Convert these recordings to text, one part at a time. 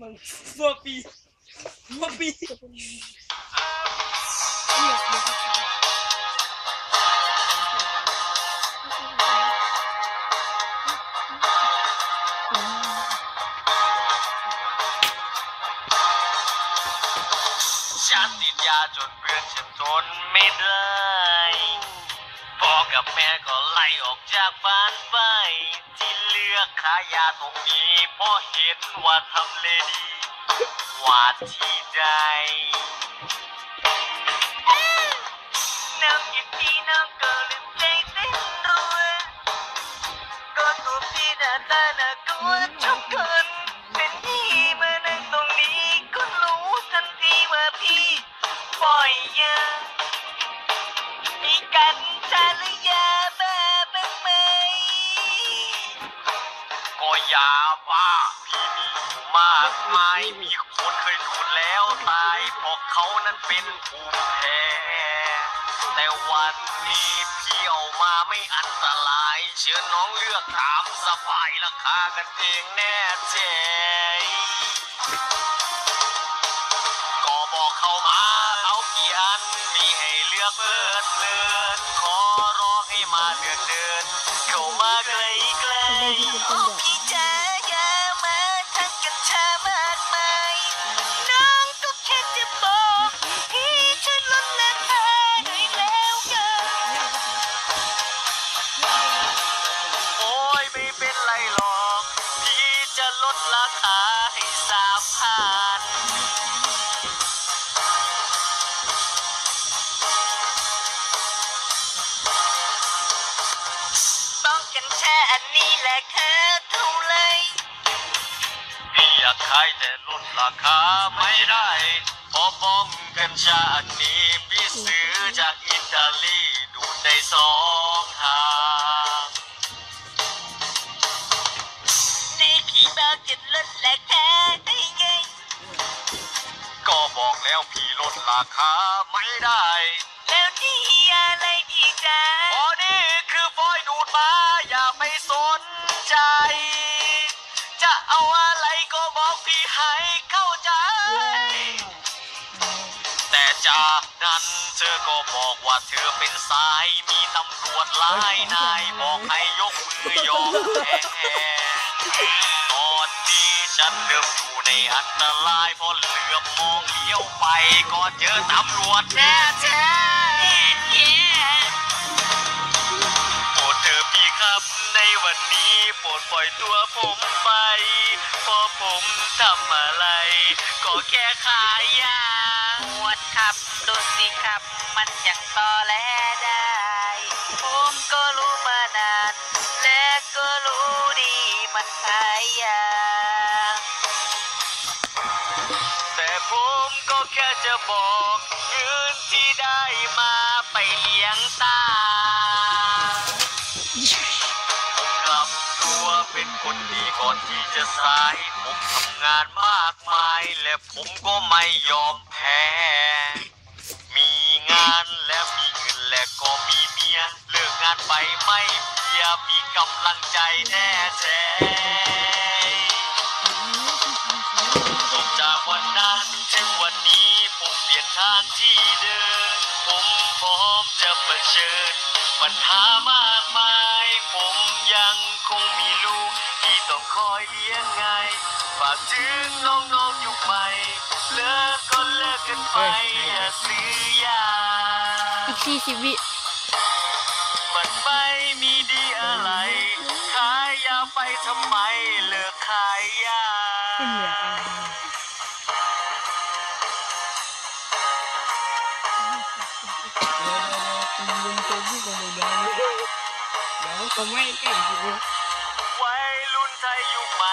มึงฟัวปีฟัวปีจะเป็นเนี่ยมึงก็ทำฉันติดยาจนเพื่อนฉันทนไม่ได้ กับแม่ก็ไล่ออกจากบ้านไปที่เลือกขายยาตรงนี้เพราะเห็นว่าทำเลดีกว่าที่ใด ยาบ้าพี่มีอยู่มากมายมีคนเคยดูดแล้วตายเพราะเขานั้นเป็นภูมิแพ้แต่วันนี้พี่เอามาไม่อันตราย เชิญน้องเลือกตามสบายราคากันเองแน่ใจก็บอกเขามาเอากี่อันมีให้เลือกเลิดเพลินขอร้องให้มาเดินเดิน เข้ามาใกล้ ทั้งกัญชามากมายน้องก็แค่จะบอกพี่ช่วยลดราคาหน่อยแล้วกันโอ้ยไม่เป็นไรหรอก พี่จะลดราคาให้สา นแค่อันนี้แหละค่ะเท่าไรพี่อยากขายแต่ลดราคาไม่ได้เพราะบ้องกัญชาอันนี้พี่ซื้อจากอิตาลีดูดได้สองทางนี่พี่บอกจะลดราคาได้ไง ก็บอกแล้วพี่ลดราคาไม่ได้ แล้วนี่อะไรดีจ้าอ๋อนี่ จะเอาอะไรก็บอกพี่ให้เข้าใจ แต่จากนั้นเธอก็บอกว่าเธอเป็นสายมีตำรวจหลายนายบอกให้ยกมือยอมแพ้ตอนนี้ฉันเริ่มอยู่ในอันตรายเพราะเหลือบมองเลี้ยวไปก็เจอตำรวจแท้ วันนี้โปรดปล่อยตัวผมไปเพราะผมทำอะไร ก็แค่ขายยาปวดครับดูสิครับ มันยังต่อแลได้ ผมก็รู้มานาน และก็รู้ดีมันขายยาแต่ผมก็แค่จะบอกเงินที่ได้มา จะสายผมทำงานมากมาย และผมก็ไม่ยอมแพ้ มีงานและมีเงินและก็มีเมีย เลิกงานไปไม่เพียมีกำลังใจแน่แท้จบจากวันนั้นถึงวันนี้ผมเปลี่ยนทางที่เดิน ผมพร้อมจะเผชิญปัญหามาก คอยเลี้ยงไงฝากถึงน้องๆยุคใหม่เลิกก็เลิกกันไปอย่าซื้อยาอีกสี่สิบวิมันไม่มีดีอะไร ขายยาไปทำไมเลิกขายยาคุณเหลืออะลุงตัวพี่ของมึงเดี๋ยวเดี๋ยวก็ไม่ใกล้อยู่วั ใจอยู่ไหม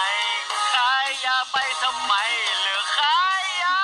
ขายยาไปทำไมเหลือขายยา